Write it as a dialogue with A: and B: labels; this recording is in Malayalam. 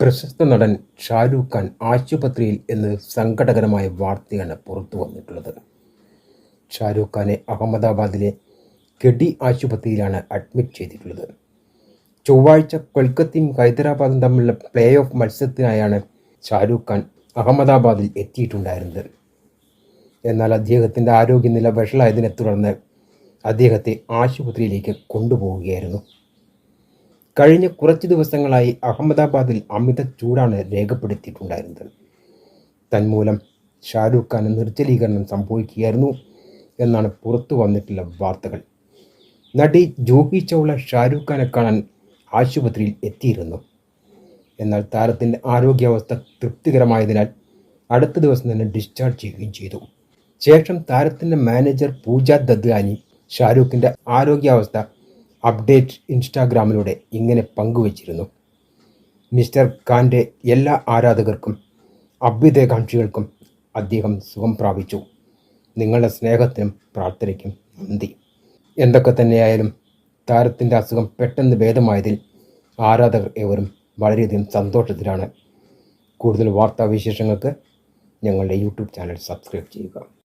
A: പ്രശസ്ത നടൻ ഷാരൂഖ് ഖാൻ ആശുപത്രിയിൽ എന്ന് സങ്കടകരമായ വാർത്തയാണ് പുറത്തു വന്നിട്ടുള്ളത്. ഷാരൂഖ് ഖാനെ അഹമ്മദാബാദിലെ കെഡി ആശുപത്രിയിലാണ് അഡ്മിറ്റ് ചെയ്തിട്ടുള്ളത്. ചൊവ്വാഴ്ച കൊൽക്കത്തയും ഹൈദരാബാദും തമ്മിലുള്ള പ്ലേ ഓഫ് മത്സരത്തിനായാണ് ഷാരൂഖ് ഖാൻ അഹമ്മദാബാദിൽ എത്തിയിട്ടുണ്ടായിരുന്നത്. എന്നാൽ അദ്ദേഹത്തിന്റെ ആരോഗ്യനില വഷളായതിനെ തുടർന്ന് അദ്ദേഹത്തെ ആശുപത്രിയിലേക്ക് കൊണ്ടുപോവുകയായിരുന്നു. കഴിഞ്ഞ കുറച്ച് ദിവസങ്ങളായി അഹമ്മദാബാദിൽ അമിത ചൂടാണ് രേഖപ്പെടുത്തിയിട്ടുണ്ടായിരുന്നത്. തന്മൂലം ഷാരൂഖ് ഖാന് നിർജലീകരണം സംഭവിക്കുകയായിരുന്നു എന്നാണ് പുറത്തു വന്നിട്ടുള്ള വാർത്തകൾ. നടി ജൂഹി ചൗള ഷാരൂഖ് ഖാനെ കാണാൻ ആശുപത്രിയിൽ എത്തിയിരുന്നു. എന്നാൽ താരത്തിന്റെ ആരോഗ്യാവസ്ഥ തൃപ്തികരമായതിനാൽ അടുത്ത ദിവസം തന്നെ ഡിസ്ചാർജ് ചെയ്യുകയും ചെയ്തു. ശേഷം താരത്തിന്റെ മാനേജർ പൂജ ദദ്ലാനി ഷാരൂഖിന്റെ ആരോഗ്യാവസ്ഥ അപ്ഡേറ്റ് ഇൻസ്റ്റാഗ്രാമിലൂടെ ഇങ്ങനെ പങ്കുവച്ചിരുന്നു. മിസ്റ്റർ ഖാന്റെ എല്ലാ ആരാധകർക്കും അഭ്യുദയകാംക്ഷികൾക്കും അദ്ദേഹം സുഖം പ്രാപിച്ചു. നിങ്ങളുടെ സ്നേഹത്തിനും പ്രാർത്ഥനയ്ക്കും നന്ദി. എന്തൊക്കെ തന്നെയായാലും താരത്തിന്റെ അസുഖം പെട്ടെന്ന് ഭേദമായതിൽ ആരാധകർ ഏവരും വളരെയധികം സന്തോഷത്തിലാണ്. കൂടുതൽ വാർത്താവിശേഷങ്ങൾക്ക് ഞങ്ങളുടെ യൂട്യൂബ് ചാനൽ സബ്സ്ക്രൈബ് ചെയ്യുക.